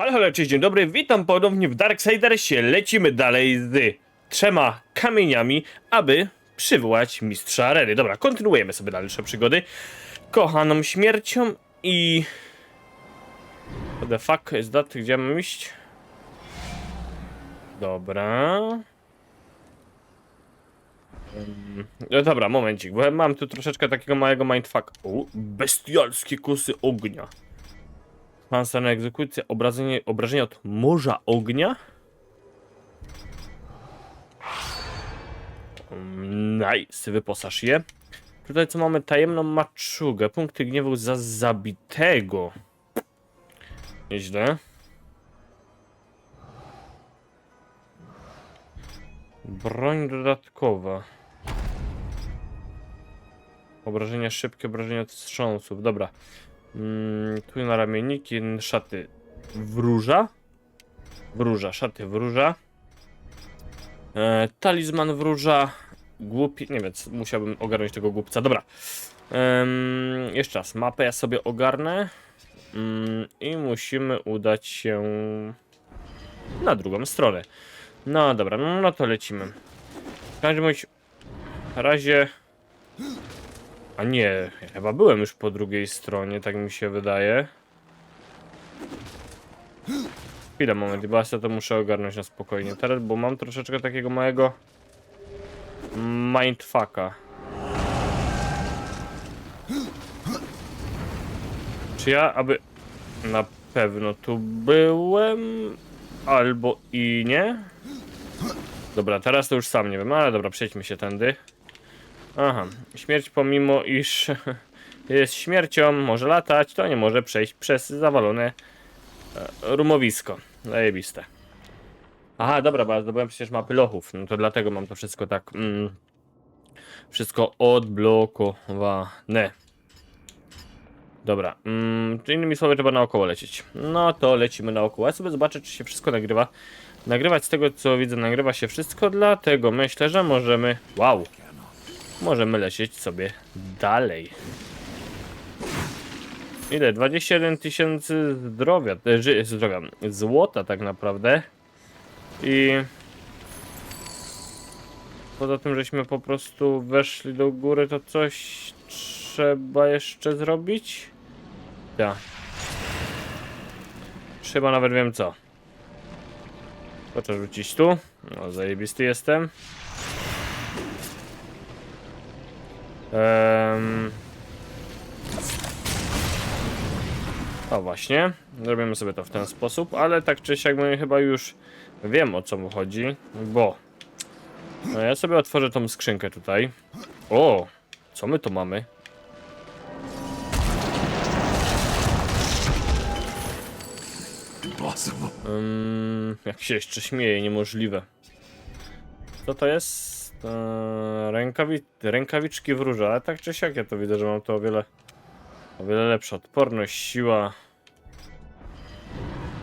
Halo, halo, cześć, dzień dobry, witam ponownie w Darksidersie. Lecimy dalej z trzema kamieniami, aby przywołać mistrza areny. Dobra, kontynuujemy sobie dalsze przygody. Kochaną śmiercią i... What the fuck is that? Gdzie mam iść? Dobra... No dobra, momencik, bo mam tu troszeczkę takiego małego mindfucka. O, bestialskie kusy ognia. Szansa na egzekucję, obrażenie, obrażenie od morza ognia. Mm, Nice, wyposaż je. Tutaj co mamy? Tajemną maczugę. Punkty gniewu za zabitego. Nieźle. Broń dodatkowa. Obrażenia szybkie, obrażenia od wstrząsów. Dobra. Mm, tu na ramienniki, szaty wróża. Wróża, szaty wróża. E, talizman wróża. Głupi, nie wiem, musiałbym ogarnąć tego głupca. Dobra. Em, jeszcze raz, mapę ja sobie ogarnę. Mm, I musimy udać się na drugą stronę. No dobra, no, no to lecimy. W każdym razie... A nie, chyba byłem już po drugiej stronie, tak mi się wydaje. Chwilę, moment, bo ja to muszę ogarnąć na spokojnie teraz, bo mam troszeczkę takiego małego mindfucka. Czy ja, aby na pewno tu byłem, albo i nie? Dobra, teraz to już sam nie wiem, ale dobra, przejdźmy się tędy. Aha, śmierć pomimo iż jest śmiercią, może latać, to nie może przejść przez zawalone e, rumowisko. Zajebiste. Aha, dobra, bo ja zdobyłem przecież mapy lochów, no to dlatego mam to wszystko tak... Mm, wszystko odblokowane. Dobra, mm, innymi słowy trzeba naokoło lecieć. No to lecimy naokoło. Ja sobie zobaczę, czy się wszystko nagrywa. Nagrywać z tego, co widzę, nagrywa się wszystko, dlatego myślę, że możemy... Wow! Możemy lecieć sobie dalej. Ile? 21 tysięcy zdrowia, e, zdrowia, złota tak naprawdę. I poza tym, żeśmy po prostu weszli do góry, to coś trzeba jeszcze zrobić? Ja. Chyba nawet wiem co. Chociaż rzucić tu. No, zajebisty jestem. Ehm... O właśnie, zrobimy sobie to w ten sposób, ale tak czy siak my chyba już wiem o co mu chodzi, bo no ja sobie otworzę tą skrzynkę tutaj. O, co my tu mamy? Ym, jak się jeszcze śmieje, niemożliwe. Co to jest? Rękawi rękawiczki wróża, ale tak czy siak ja to widzę, że mam to o wiele, o wiele lepsza odporność, siła.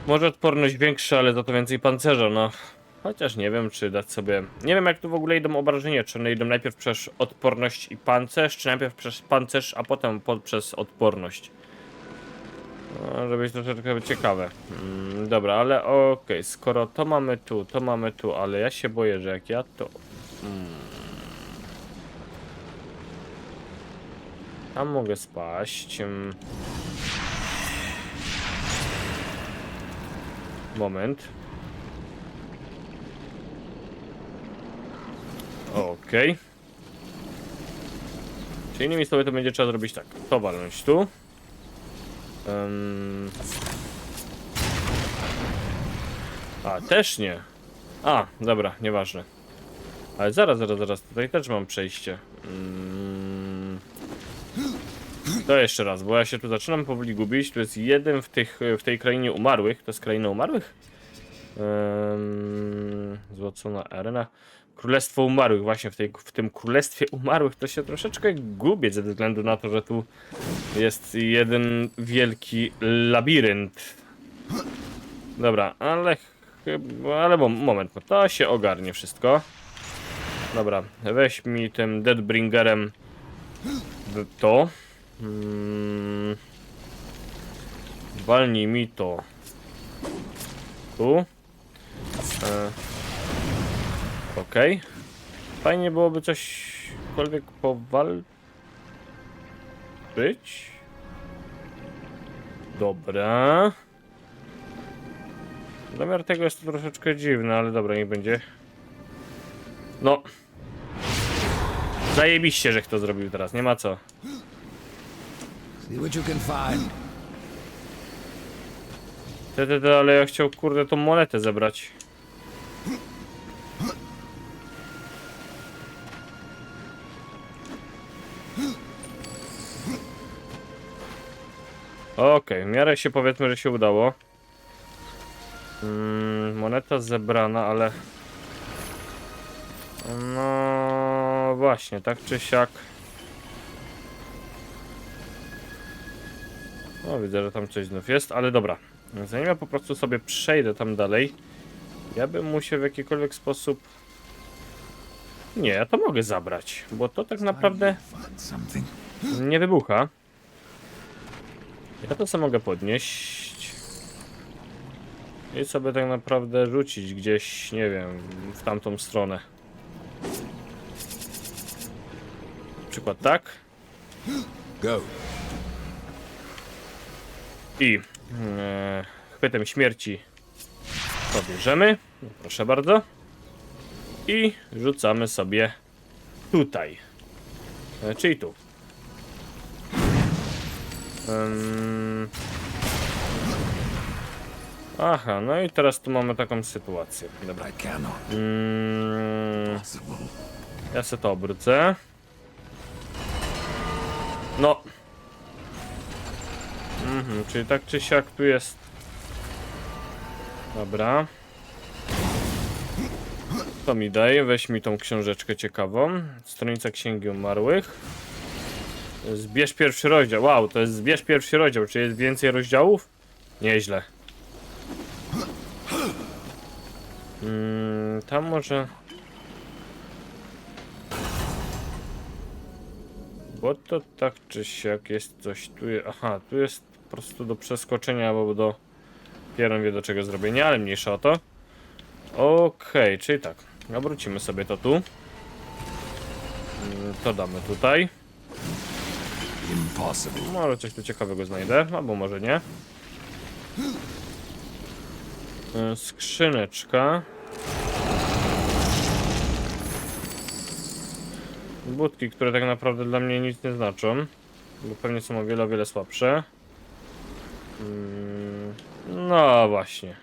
Może odporność większa, ale za to więcej pancerza, no. Chociaż nie wiem, czy dać sobie... Nie wiem, jak tu w ogóle idą obrażenia, czy one idą najpierw przez odporność i pancerz, czy najpierw przez pancerz, a potem po, przez odporność. No, żeby być troszeczkę ciekawe. Mm, dobra, ale okej, skoro to mamy tu, to mamy tu, ale ja się boję, że jak ja to... Mm, tam mogę spaść. mm. Moment. Okej. Czyli innymi słowy to będzie trzeba zrobić tak. To walnąć tu. Em. A, też nie. A, dobra, nieważne. Ale zaraz, zaraz, zaraz, tutaj też mam przejście. Mm. To jeszcze raz, bo ja się tu zaczynam powoli gubić. Tu jest jeden w, tych, w tej krainie umarłych. To jest kraina umarłych? Um, złocona arena. Królestwo Umarłych, właśnie w, tej, w tym Królestwie Umarłych to się troszeczkę gubię ze względu na to, że tu jest jeden wielki labirynt. Dobra, ale chyba, ale mo- moment, no to się ogarnie wszystko. Dobra, weź mi tym Deadbringerem to. Mm. Walnij mi to tu. E, Okej. Fajnie byłoby cośkolwiek powalczyć. Dobra. Zamiar tego jest to troszeczkę dziwny, ale dobra, niech będzie. No. Zajebiście, że kto zrobił teraz, nie ma co. See what you can find. Te, te, te, ale ja chciał kurde tą monetę zebrać. Okej, w miarę się powiedzmy, że się udało. Mm, moneta zebrana, ale... No właśnie, tak czy siak. O, widzę, że tam coś znów jest, ale dobra. Zanim ja po prostu sobie przejdę tam dalej, ja bym mu się w jakikolwiek sposób... Nie, ja to mogę zabrać, bo to tak naprawdę nie wybucha. Ja to sobie mogę podnieść. I sobie tak naprawdę rzucić gdzieś, nie wiem, w tamtą stronę. Przykład tak. Go. I e, chwytem śmierci pobierzemy. Proszę bardzo. I rzucamy sobie tutaj. E, czyli tu. Aha, no i teraz tu mamy taką sytuację. Dobra. Mm, ja se to obrócę. No. Mhm, czyli tak czy siak tu jest. Dobra. To mi daje, weź mi tą książeczkę ciekawą. Stronica Księgi Umarłych. Zbierz pierwszy rozdział. Wow, to jest zbierz pierwszy rozdział. Czy jest więcej rozdziałów? Nieźle. Mm, tam może... Bo to tak czy siak jest coś tu. je- Aha, tu jest po prostu do przeskoczenia albo do. Pieron wie do czego zrobienia, ale mniejsza o to. Okej, czyli tak. Obrócimy sobie to tu. Mm, To damy tutaj. Impossible. Może coś tu ciekawego znajdę, albo może nie. E, Skrzyneczka. Budki, które tak naprawdę dla mnie nic nie znaczą. Bo pewnie są o wiele, o wiele słabsze. Mm, No właśnie.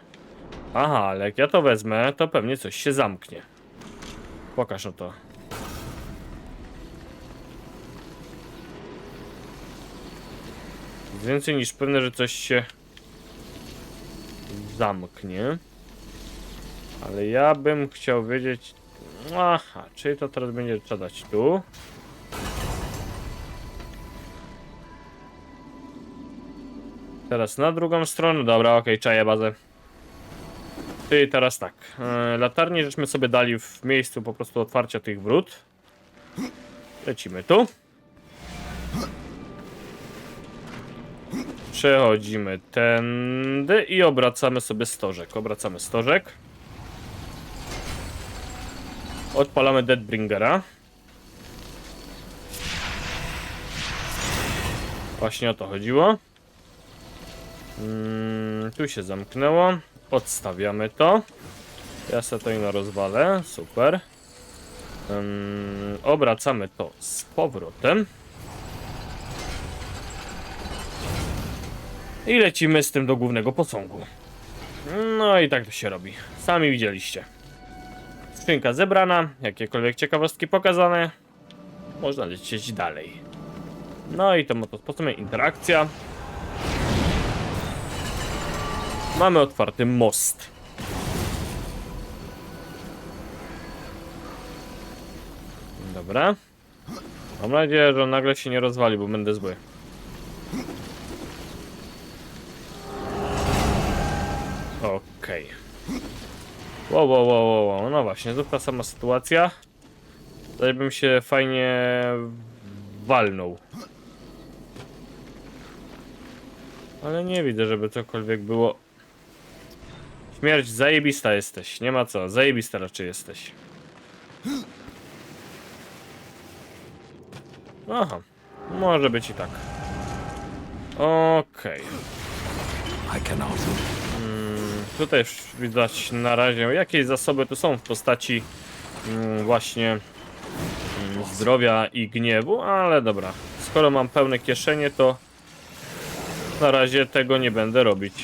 Aha, ale jak ja to wezmę, to pewnie coś się zamknie. Pokaż no to. Więcej niż pewne, że coś się zamknie. Ale ja bym chciał wiedzieć. Aha, czyli to teraz będzie trzeba dać tu. Teraz na drugą stronę. Dobra, okej, czaję bazę. Czyli teraz tak. E, latarnię żeśmy sobie dali w miejscu po prostu otwarcia tych wrót. Lecimy tu. Przechodzimy tędy i obracamy sobie stożek. Obracamy stożek. Odpalamy Deadbringera. Właśnie o to chodziło. Mm, tu się zamknęło. Odstawiamy to. Ja sobie to ino rozwalę. Super. Ym, obracamy to z powrotem. I lecimy z tym do głównego posągu. No i tak to się robi. Sami widzieliście. Skrzynka zebrana, jakiekolwiek ciekawostki pokazane. Można lecieć dalej. No i to to sposobem interakcja. Mamy otwarty most. Dobra. Mam nadzieję, że on nagle się nie rozwali, bo będę zły. Okej. Wow, wow, wow, wow, wow. No właśnie, ta sama sytuacja. Tutaj bym się fajnie walnął. Ale nie widzę, żeby cokolwiek było Śmierć, zajebista jesteś. Nie ma co, zajebista raczej jesteś. Aha, może być i tak. Okej. Cannot. Tutaj już widać na razie jakieś zasoby tu są w postaci mm, właśnie mm, zdrowia i gniewu, ale dobra. Skoro mam pełne kieszenie, to na razie tego nie będę robić.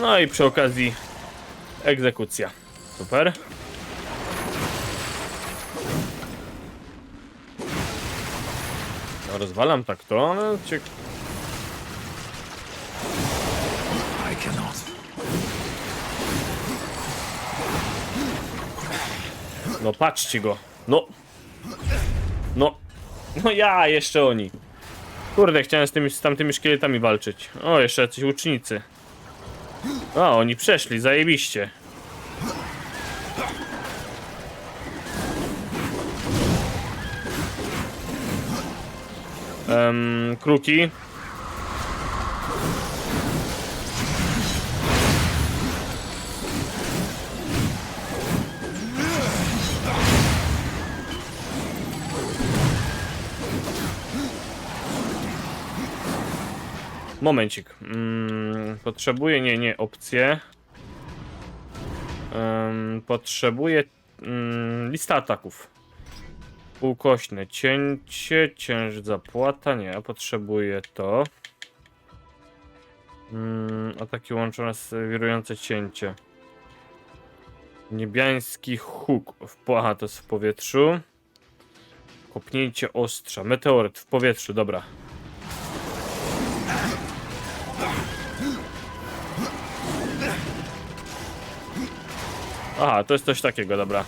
No i przy okazji egzekucja. Super. Rozwalam tak to, ale cannot. No patrzcie go. No. No. No ja, jeszcze oni. Kurde, chciałem z, tymi, z tamtymi szkieletami walczyć. O, jeszcze jacyś łucznicy. O, oni przeszli, zajebiście. Um, kruki. Momencik. Mm, potrzebuję, nie, nie, opcje. Em, potrzebuję mm, lista ataków. Ukośne cięcie, cięż zapłata, nie, potrzebuję to. Mm, ataki łączone z wirujące cięcie. Niebiański huk. W, aha, to jest w powietrzu. Kopnięcie ostrza. Meteoryt w powietrzu, dobra. Aha, to jest coś takiego, dobra.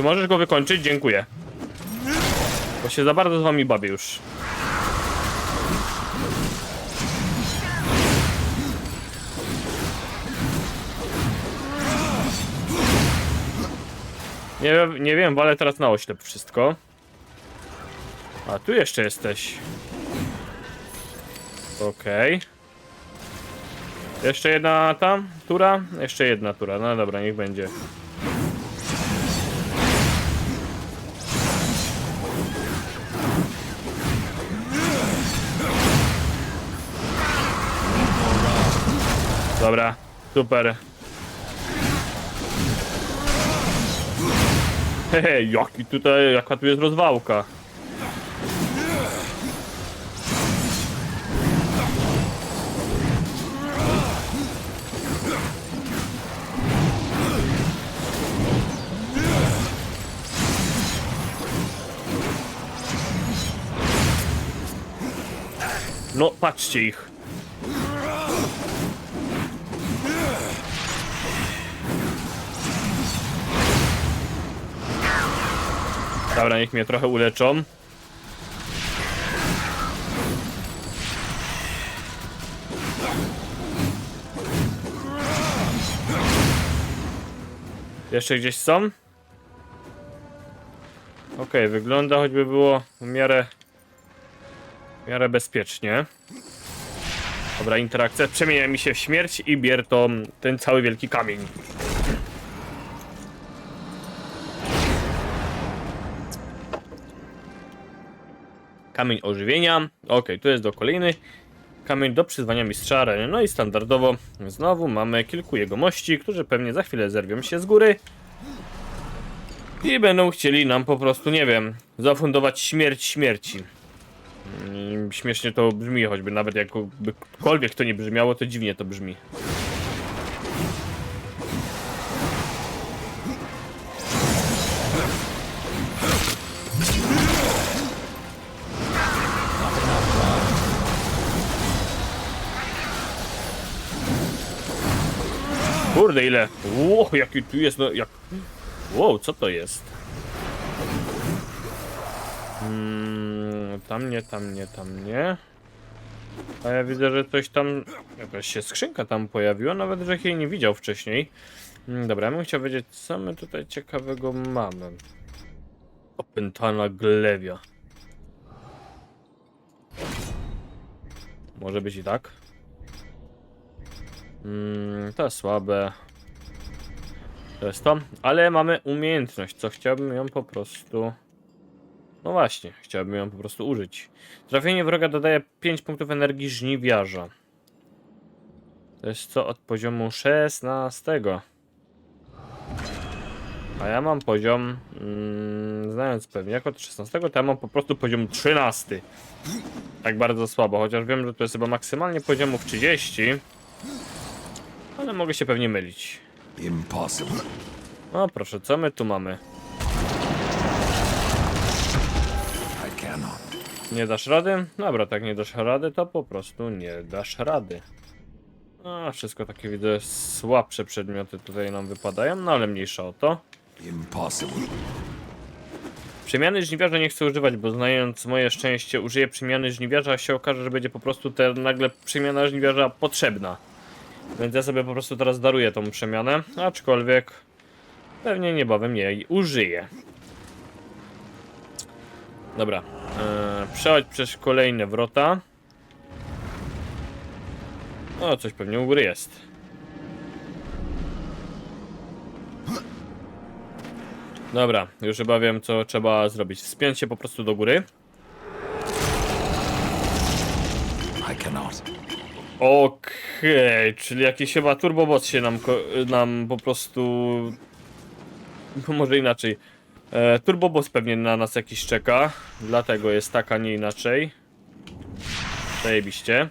Czy możesz go wykończyć? Dziękuję. Bo się za bardzo z wami bawię już. Nie, nie wiem, walę teraz na oślep wszystko. A, tu jeszcze jesteś. Okej. Jeszcze jedna tam tura? Jeszcze jedna tura. No dobra, niech będzie. Dobra, super. Hehe, jaki tutaj, jaka tu jest rozwałka. No, patrzcie ich. Dobra, niech mnie trochę uleczą. Jeszcze gdzieś są? Okej, wygląda choćby było w miarę w miarę bezpiecznie. Dobra, interakcja. Przemienia mi się w śmierć i bier to ten cały wielki kamień. Kamień ożywienia. Ok, tu jest do kolejny. Kamień do przyzwania mistrza areny. No i standardowo znowu mamy kilku jegomości, którzy pewnie za chwilę zerwią się z góry. I będą chcieli nam po prostu, nie wiem, zafundować śmierć śmierci. I śmiesznie to brzmi, choćby nawet jakkolwiek to nie brzmiało, to dziwnie to brzmi. Kurde, ile? Ło, jaki tu jest, no jak... Wow, co to jest? Mm, tam nie, tam nie, tam nie. A ja widzę, że coś tam, jakaś się skrzynka tam pojawiła, nawet że jej nie widział wcześniej. Mm, Dobra, ja bym chciał wiedzieć, co my tutaj ciekawego mamy. Opętana glewia. Może być i tak. Mm, to słabe. To jest to. Ale mamy umiejętność, co chciałbym ją po prostu... No właśnie, chciałbym ją po prostu użyć. Trafienie wroga dodaje 5 punktów energii żniwiarza. To jest co od poziomu 16. A ja mam poziom, mm, znając pewnie jako od 16, to ja mam po prostu poziom 13. Tak bardzo słabo, chociaż wiem, że to jest chyba maksymalnie poziomów 30. Ale mogę się pewnie mylić. Impossible. No proszę, co my tu mamy? I cannot. Nie dasz rady? Dobra, tak nie dasz rady, to po prostu nie dasz rady. A, wszystko takie widzę słabsze przedmioty tutaj nam wypadają, no ale mniejsza o to. Impossible. Przemiany żniwiarza nie chcę używać, bo znając moje szczęście, użyję przemiany żniwiarza, a się okaże, że będzie po prostu te nagle przemiana żniwiarza potrzebna. Więc ja sobie po prostu teraz daruję tą przemianę, aczkolwiek pewnie niebawem jej użyję. Dobra, eee, przechodź przez kolejne wrota. O, coś pewnie u góry jest. Dobra, już chyba wiem co trzeba zrobić. Wspiąć się po prostu do góry. I cannot. Okej, czyli jakiś chyba turbobot się nam, nam po prostu... Może inaczej. E, turbobot pewnie na nas jakiś czeka. Dlatego jest tak, a nie inaczej. Zajebiście.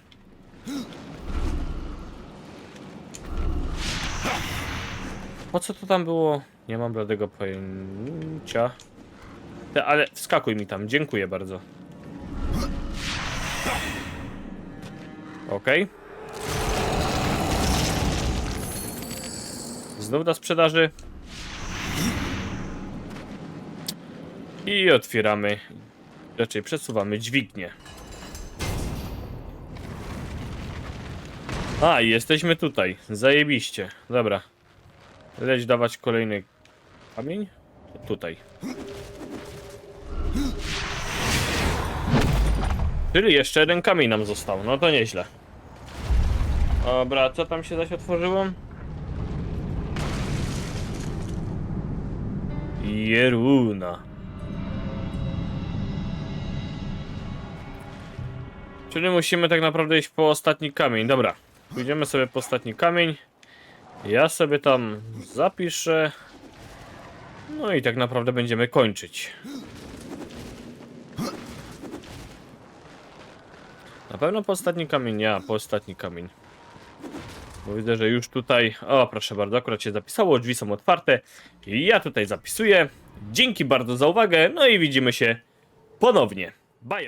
Po co to tam było? Nie mam bladego pojęcia. Te, ale wskakuj mi tam, dziękuję bardzo. Okej. Znów do sprzedaży. I otwieramy, raczej przesuwamy dźwignię. A, jesteśmy tutaj. Zajebiście. Dobra. Leć dawać kolejny kamień? Tutaj. Czyli jeszcze jeden kamień nam został. No to nieźle. Dobra, co tam się zaś otworzyło? Jeruna. Czyli musimy tak naprawdę iść po ostatni kamień. Dobra, pójdziemy sobie po ostatni kamień. Ja sobie tam zapiszę. No i tak naprawdę będziemy kończyć. Na pewno po ostatni kamień, ja po ostatni kamień. Bo widzę, że już tutaj. O, proszę bardzo, akurat się zapisało, drzwi są otwarte. I ja tutaj zapisuję. Dzięki bardzo za uwagę, no i widzimy się ponownie. Bajo!